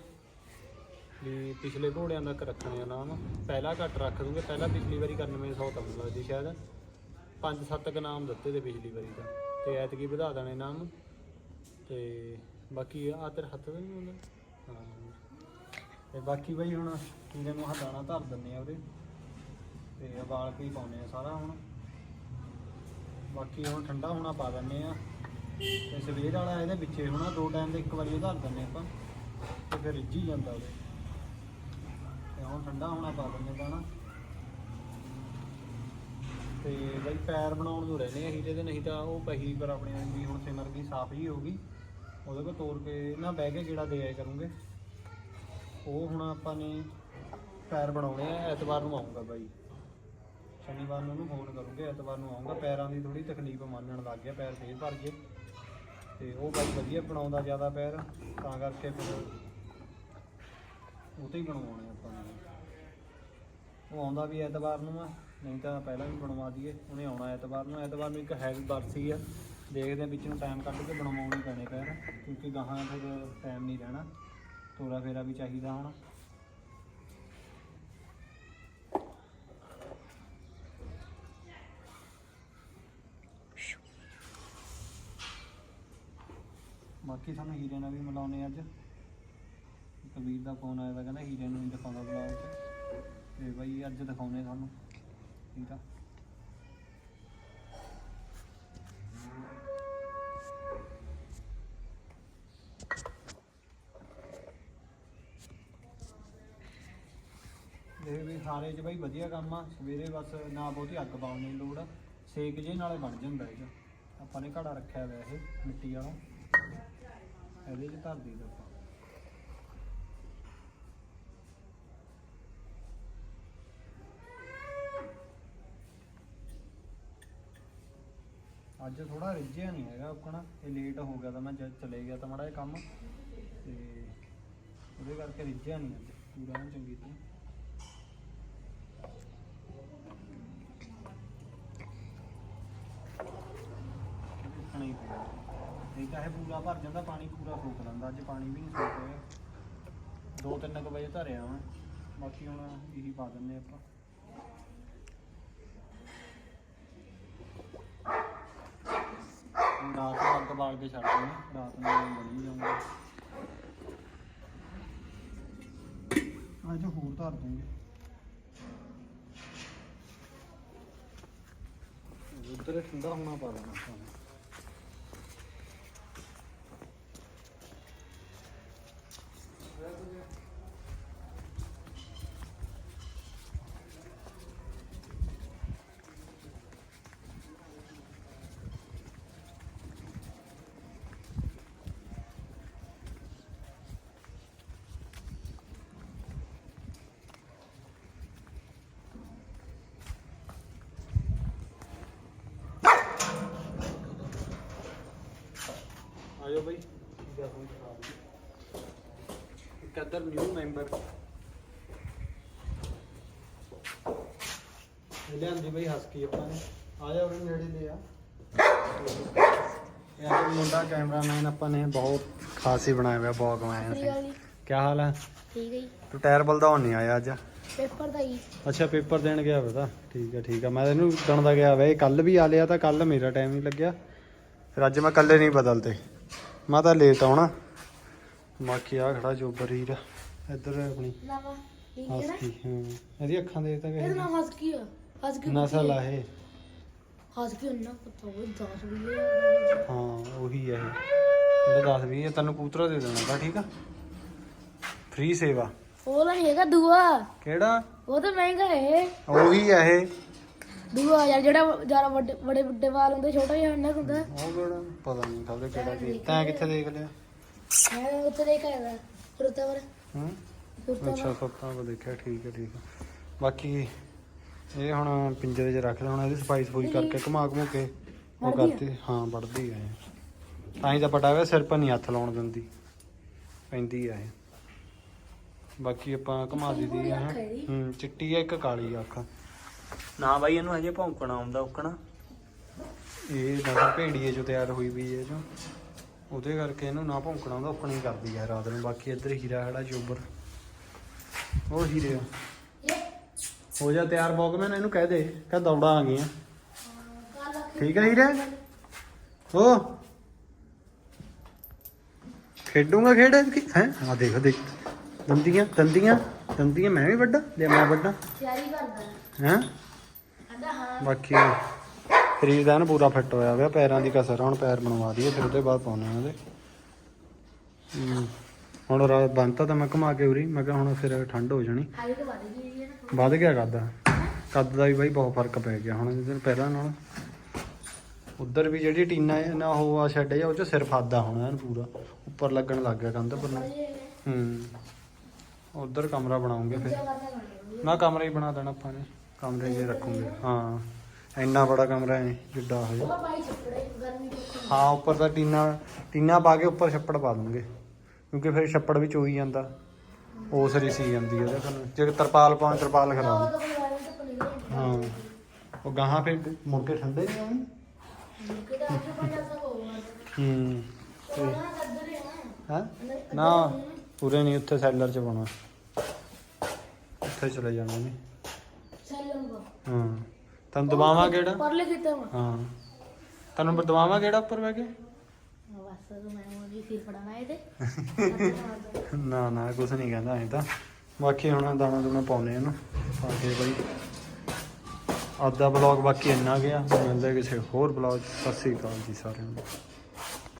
ਵੀ ਪਿਛਲੇ ਘੋੜਿਆਂ ਤੱਕ ਰੱਖਣੇ ਆ ਨਾਮ। ਪਹਿਲਾ ਘੱਟ ਰੱਖ ਦੂੰਗੇ, ਪਹਿਲਾਂ ਪਿਛਲੀ ਵਾਰੀ 9100 ਤਾਂ ਮੈਨੂੰ ਲੱਗਦੀ ਸ਼ਾਇਦ। ਪੰਜ ਸੱਤ ਕ ਨਾਮ ਦਿੱਤੇ ਤੇ ਪਿਛਲੀ ਵਾਰੀ ਤਾਂ। ਤੇ ਐਤਕੀ ਵਧਾ ਦੇਣੇ ਨਾਮ। ਤੇ ਬਾਕੀ ਆ ਤੇਰੇ ਹੱਥ ਦਾ ਨਹੀਂ ਹੁੰਦਾ ਹਾਂ। ਤੇ ਬਾਕੀ ਬਈ ਹੁਣ ਕੀੜੇ ਨੂੰ ਹਟਾਣਾ ਧਰ ਦਿੰਨੇ ਆ ਉਹਦੇ। ਤੇ ਉਬਾਲ ਕੇ ਹੀ ਪਾਉਨੇ ਆ ਸਾਰਾ ਹੁਣ। ਬਾਕੀ ਹੁਣ ਠੰਡਾ ਹੋਣਾ ਪਾ ਦਿੰਨੇ ਆ। ਤੇ ਸਵੇਰ ਵਾਲਾ ਇਹਦੇ ਵਿੱਚੇ ਹੋਣਾ ਦੋ ਟਾਈਮ ਦੇ ਇੱਕ ਵਾਰੀ ਉਹ ਧਰ ਦਿੰਨੇ ਆਪਾਂ। ਤੇ ਫਿਰ ਰਿੱਝੀ ਜਾਂਦਾ ਉਹਦੇ। ਤੇ ਹੁਣ ਠੰਡਾ ਹੋਣਾ ਪਾ ਦਿੰਨੇ ਦਾਣਾ ਤੇ ਬਈ ਪੈਰ ਬਣਾਉਣ ਨੂੰ ਰਹਿੰਦੇ ਆ ਹੀਰੇ ਦੇ, ਨਹੀਂ ਤਾਂ ਉਹ ਪਹੀ ਪਰ ਆਪਣੇ ਵੀ ਹੁਣ ਸਿਮਰ ਗਈ ਸਾਫ਼ ਹੀ ਹੋ ਗਈ। ਉਹਦੇ ਕੋਲ ਤੋੜ ਕੇ ਨਾ ਬਹਿ ਕੇ ਜਿਹੜਾ ਦੇ ਆਇਆ ਕਰੂੰਗੇ। ਉਹ ਹੁਣ ਆਪਾਂ ਨੇ ਪੈਰ ਬਣਾਉਣੇ ਆ, ਐਤਵਾਰ ਨੂੰ ਆਉਂਗਾ ਬਾਈ। ਸ਼ਨੀਵਾਰ ਨੂੰ ਉਹਨੂੰ ਫੋਨ ਕਰੂੰਗੇ, ਐਤਵਾਰ ਨੂੰ ਆਉਂਗਾ ਪੈਰਾਂ ਦੀ ਥੋੜੀ ਤਕਲੀਫ ਮੰਨਣ ਲੱਗ ਗਿਆ, ਪੈਰ ਫੇਰ ਭਰ ਗਏ। ਤੇ ਉਹ ਬਾਈ ਵਧੀਆ ਬਣਾਉਂਦਾ ਜ਼ਿਆਦਾ ਪੈਰ, ਤਾਂ ਕਰਕੇ ਫਿਰ ਉਹ ਤੇ ਹੀ ਬਣਵਾਉਣੇ ਆਪਾਂ ਨੇ। ਉਹ ਆਉਂਦਾ ਵੀ ਐਤਵਾਰ ਨੂੰ ਆ, ਨਹੀਂ ਤਾਂ ਪਹਿਲਾਂ ਵੀ ਬਣਵਾ ਦਈਏ, ਉਹਨੇ ਆਉਣਾ ਐਤਵਾਰ ਨੂੰ। ਐਤਵਾਰ ਨੂੰ ਇੱਕ ਹੈਵੀ ਬਰਸੀ ਆ। ਦੇਖਦੇ ਆ ਵਿੱਚ ਨੂੰ ਟਾਈਮ ਕੱਢ ਕੇ ਬਣਵਾਉਣੇ ਪੈਣੇ ਪੈਰ, ਕਿਉਂਕਿ ਗਾਹਾਂ ਫਿਰ ਟਾਈਮ ਨਹੀਂ ਰਹਿਣਾ। ਤੋਰਾ ਫੇਰਾ ਵੀ ਚਾਹੀਦਾ ਹੁਣ। ਬਾਕੀ ਸਾਨੂੰ ਹੀਰੇ ਨਾਲ ਵੀ ਮਿਲਾਉਣੇ ਅੱਜ। ਕਬੀਰ ਦਾ ਫੋਨ ਆਇਆ ਤਾਂ ਕਹਿੰਦਾ ਹੀਰੇ ਨੂੰ ਵੀ ਦਿਖਾਉਂਦਾ ਬਲੌਗ 'ਚ। ਤੇ ਬਾਈ ਅੱਜ ਦਿਖਾਉਣੇ ਤੁਹਾਨੂੰ। ਠੀਕ ਆ? ਇਹ ਸਾਰੇ ਚ ਬਾਈ ਵਧੀਆ ਕੰਮ ਆ, ਸਵੇਰੇ ਬਸ ਨਾ ਬਹੁਤੀ ਅੱਗ ਪਾਉਣ ਦੀ ਲੋੜ ਆ ਸੇਕ ਜੇ ਨਾਲੇ ਬਣ ਜਾਂਦਾ ਇਹ 'ਚ। ਆਪਾਂ ਨੇ ਘੜਾ ਰੱਖਿਆ ਹੋਇਆ ਇਹ, ਮਿੱਟੀ ਵਾਲਾ। ਇਹਦੇ ਚ ਧਰ ਦਈਦਾ ਆਪਾਂ ਅੱਜ ਥੋੜਾ ਰਿੱਝਿਆ ਨਹੀਂ ਹੈਗਾ ਆਪਣਾ ਇਹ ਲੇਟ ਹੋ ਗਿਆ ਤਾਂ ਮੈਂ ਜਦ ਚਲੇ ਗਿਆ ਤਾਂ ਮੜਾ ਇਹ ਕੰਮ। ਤੇ ਉਹਦੇ ਕਰਕੇ ਰਿੱਝਿਆ ਨਹੀਂ ਅੱਜ, ਪੂਰਾ ਨਾ ਚੰਗੀ ਤਰ੍ਹਾਂ ਰੱਖਣਾ ਹੀ ਪਊਗਾ ਨਹੀਂ ਤਾਂ ਇਹ ਪੂਰਾ ਭਰ ਜਾਂਦਾ, ਪਾਣੀ ਪੂਰਾ ਸੋਖ ਲੈਂਦਾ, ਅੱਜ ਪਾਣੀ ਵੀ ਨਹੀਂ ਸੋਖ ਰਿਹਾ ਦੋ ਤਿੰਨ ਕੁ ਵਜੇ ਧਰਿਆ ਮੈਂ, ਬਾਕੀ ਹੁਣ ਇਹੀ ਪਾ ਦਿੰਨੇ ਆਪਾਂ। ਹੁਣ ਰਾਤ ਨੂੰ ਅੱਗ ਬਾਲ ਕੇ ਛੱਡ ਦੇਣੀ ਰਾਤ ਨੂੰ ਬਣੀ ਜਾਊਗਾ। ਅੱਜ ਹੋਰ ਧਰ ਦੂੰਗੇ। ਉਧਰ ਠੰਡਾ ਹੋਣਾ ਪਾ ਦੇਣਾ ਆਪਾਂ ਨੇ। ਆ ਜਾਓ ਬਈ ਇੱਕ ਨਿਊ ਮੈਂਬਰ ਲਿਆਂਦੀ ਬਈ ਹਸਕੀ ਆਪਾਂ ਨੇ। ਆ ਜਾ ਉਹਦੇ ਨੇੜੇ ਲੈ ਆ। ਇਹ ਆ ਮੁੰਡਾ ਕੈਮਰਾਮੈਨ ਆਪਾਂ ਨੇ ਬਹੁਤ ਖਾਸ ਹੀ ਬਣਾਇਆ ਹੋਇਆ ਸ੍ਰੀ ਅਕਾਲ ਜੀ ਕੀ ਹਾਲ ਹੈ? ਠੀਕ ਹੈ ਜੀ। ਤੂੰ ਟਾਇਰ ਬਲਦਾਉਣ ਨਹੀਂ ਆਇਆ ਅੱਜ? ਪੇਪਰ ਦਾ ਜੀ। ਅੱਛਾ ਪੇਪਰ ਦੇਣ ਗਿਆ ਪਤਾ ਠੀਕ ਹੈ ਠੀਕ ਹੈ। ਮੈਂ ਇਹਨੂੰ ਉਦਣ ਦਾ ਗਿਆ ਵੇ ਕੱਲ ਵੀ ਆ ਲਿਆ ਤਾਂ ਕੱਲ ਮੇਰਾ ਟਾਈਮ ਨਹੀਂ ਲੱਗਿਆ। ਫਿਰ ਅੱਜ ਮੈਂ ਕੱਲੇ ਨਹੀਂ ਬਦਲਤੇ ਮੈਂ ਤਾਂ ਲੇਟ ਆਉਣਾ। ਬਾਕੀ ਆ ਖੜਾ ਜੋਬਰ ਹੀਰ ਇੱਧਰ ਆਪਣੀ। ਨਾ? ਹਸਕੀ ਹਾਂ। ਇਹਦੀ ਅੱਖਾਂ ਦੇ ਤਾਂ ਇਹਦਾ ਨਾਮ ਹਸਕੀ ਆ। ਹਸਕੀ ਨਸਲ ਆ। ਇਹ ਹਸਕੀ ਉਹਨਾਂ ਪਤਾ ਉਹ 10 ਵੀ ਹਾਂ ਉਹੀ ਆ ਇਹ। ਜਿਹੜਾ 10 20 ਤੈਨੂੰ ਕੂਤਰਾ ਦੇ ਦੇਣਾ ਤਾਂ ਠੀਕ ਆ? ਫ੍ਰੀ ਸੇਵਾ। ਉਹ ਨਹੀਂ ਹੈਗਾ ਦੂਆ। ਕਿਹੜਾ? ਉਹ ਤਾਂ ਮਹਿੰਗਾ ਹੈ। ਉਹੀ ਆ ਇਹ। ਦੂਆ ਯਾਰ ਜਿਹੜਾ ਜ਼ਿਆਦਾ ਵੱਡੇ ਵੱਡੇ ਵਾਲ ਹੁੰਦੇ ਛੋਟਾ ਜਿਹਾ ਹੁੰਦਾ ਉਹ ਕਿਹੜਾ? ਪਤਾ ਨਹੀਂ ਖਬਰ ਕਿਹੜਾ ਤੈਂ ਕਿੱਥੇ ਦੇਖ ਲਿਆ? ਉੱਥੇ ਹੂੰ? ਅੱਛਾ ਸੱਤਾਂ ਕੋ ਦੇਖਿਆ ਠੀਕ ਹੈ ਠੀਕ ਹੈ। ਬਾਕੀ ਇਹ ਹੁਣ ਪਿੰਜਰੇ 'ਚ ਰੱਖ ਲਿਆ ਹੁਣ ਇਹਦੀ ਸਫ਼ਾਈ ਸਫੂਈ ਕਰਕੇ ਘੁਮਾ ਘੁਮਾ ਕੇ ਉਹ ਆ? ਕਰਤੀ ਹਾਂ ਹੈ ਇਹ। ਤਾਂ ਹੀ ਤਾਂ ਪਟਾ ਸਰ ਪਰ ਨਹੀਂ ਹੱਥ ਲਾਉਣ ਦਿੰਦੀ। ਪੈਂਦੀ ਆ ਇਹ। ਬਾਕੀ ਆਪਾਂ ਘੁਮਾ ਹੈ। ਅੱਖ ਹੈ ਇਹਦੀ। ਹੂੰ ਚਿੱਟੀ ਆ ਇੱਕ ਕਾਲੀ ਅੱਖ। ਨਾ ਬਾਈ ਇਹਨੂੰ ਹਜੇ ਭੌਂਕਣਾ ਆਉਂਦਾ ਉਕਣਾ। ਇਹ ਨਸਲ ਭੇੜੀਏ ਜੋ ਤਿਆਰ ਹੋਈ ਵੀ ਹੈ ਜੋ ਉਹਦੇ ਕਰਕੇ ਇਹਨੂੰ ਨਾ ਭੌਂਕਣਾ ਉਕਣਾ ਹੀ ਕਰਦੀ ਹੈ ਰਾਤ ਨੂੰ। ਬਾਕੀ ਇੱਧਰ ਹੀਰਾ ਖੜਾ ਚੋਬਰ ਉਹ ਹੀਰੇ ਆ। ਹੋ ਜਾ ਤਿਆਰ ਬੌਗਮੈਨ ਇਹਨੂੰ ਕਹਿ ਦੇ। ਕਹ ਦੌੜਾ ਆ ਗਈਆਂ। ਠੀਕ ਹੈ ਹੀਰੇ? ਓ ਖੇਡੂਗਾ ਖੇਡ? ਹੈ? ਆ ਦੇਖ ਦੇਖ। ਦੰਦੀਆਂ ਦੰਦੀਆਂ ਦੰਦੀਆਂ ਮੈਂ ਵੀ ਵੱਡਾ ਜੇ ਮੈਂ ਵੱਡਾ। ਤਿਆਰੀ ਕਰਦਾ। ਹੈ? ਕਹਿੰਦਾ ਹਾਂ। ਬਾਕੀ ਸਰੀਰ ਦਾ ਨਾ ਪੂਰਾ ਫਿੱਟ ਹੋਇਆ ਹੋਇਆ ਪੈਰਾਂ ਦੀ ਕਸਰ ਹੁਣ ਪੈਰ ਬਣਵਾ ਦਈਏ ਫਿਰ ਉਹਦੇ ਬਾਅਦ ਪਾਉਣੇ ਆ ਉਹਦੇ। ਹੁਣ ਰਾਤ ਬੰਨਤਾ ਤਾਂ ਮੈਂ ਘੁਮਾ ਕੇ ਉਰੀ ਮੈਂ ਕਿਹਾ ਹੁਣ ਫਿਰ ਠੰਡ ਹੋ ਜਾਣੀ। ਵਧ ਗਿਆ ਕੱਦ। ਕੱਦ ਦਾ ਵੀ ਬਾਈ ਬਹੁਤ ਫ਼ਰਕ ਪੈ ਗਿਆ ਹੁਣ ਇਹਦੇ ਪਹਿਲਾਂ ਨਾਲ। ਉਧਰ ਵੀ ਜਿਹੜੀ ਟੀਨਾ ਹੈ ਨਾ ਉਹ ਆ ਛੱਡ ਜਾ ਉਹ ਚ ਸਿਰ ਫਾਦਾ ਹੋਣਾ ਐਨ ਪੂਰਾ। ਉੱਪਰ ਲੱਗਣ ਲੱਗ ਗਿਆ ਕੰਧ ਪਰ ਹੂੰ ਉਧਰ ਕਮਰਾ ਬਣਾਉਂਗੇ ਫਿਰ। ਨਾ ਕਮਰਾ ਹੀ ਬਣਾ ਦੇਣਾ ਆਪਾਂ ਨੇ। ਕਮਰੇ 'ਚ ਰੱਖੂਗੇ। ਹਾਂ। ਇੰਨਾ ਬੜਾ ਕਮਰਾ ਹੈ ਜਿੱਡਾ ਦੇ ਹਾਂ ਉੱਪਰ ਤਾਂ ਟੀਨਾ ਟੀਨਾ ਪਾ ਕੇ ਉੱਪਰ ਛੱਪੜ ਪਾ ਦੂੰਗੇ। ਕਿਉਂਕਿ ਫਿਰ ਛੱਪੜ ਵੀ ਚੋਈ ਜਾਂਦਾ। ਉਸ ਰੀ ਸੀ ਜਾਂਦੀ ਉਹਦੇ ਕੋਲ ਜੇ ਤਰਪਾਲ ਪਾਉਣ ਤਰਪਾਲ ਖਰਾਬ। ਹਾਂ। ਉਹ ਗਾਹਾਂ ਫਿਰ ਮੁੜ ਕੇ ਠੰਡੇ ਨਹੀਂ ਆਉਣੀ ਹੂੰ। ਨਾ ਹੈ? ਹੈ ਪੂਰੇ ਨਹੀਂ ਉੱਥੇ ਸੈਲਰ ਚ ਪਾਉਣਾ। ਉੱਥੇ ਚਲੇ ਜਾਣਾ ਨਹੀਂ ਸੈਲੂਗਾ ਹਾਂ। ਤੈਨੂੰ ਦਬਾਵਾਂ ਕਿਹੜਾ? ਪਰਲੇ ਕੀਤਾ ਵਾ। ਹਾਂ। ਤੈਨੂੰ ਦਬਾਵਾਂ ਕਿਹੜਾ ਉੱਪਰ ਬਹਿ ਕੇ? ਬਸ ਮੈਂ ਉਹਦੀ ਸਿਰ ਫੜਾਣਾ ਇਹਦੇ *laughs* ਨਾ ਨਾ ਕੁਝ ਨਹੀਂ ਕਹਿੰਦਾ ਐਂ ਤਾਂ। ਬਾਕੀ ਹੁਣ ਦਾਣਾ ਦੂਣਾ ਪਾਉਨੇ ਇਹਨੂੰ। ਪਾ ਕੇ ਬਾਈ। ਅੱਜ ਦਾ ਵਲੌਗ ਬਾਕੀ ਇੰਨਾ ਗਿਆ। ਮਿਲਦੇ ਕਿਸੇ ਹੋਰ ਵਲੌਗ ਸਤਿ ਸ੍ਰੀ ਅਕਾਲ ਜੀ ਸਾਰਿਆਂ ਨੂੰ।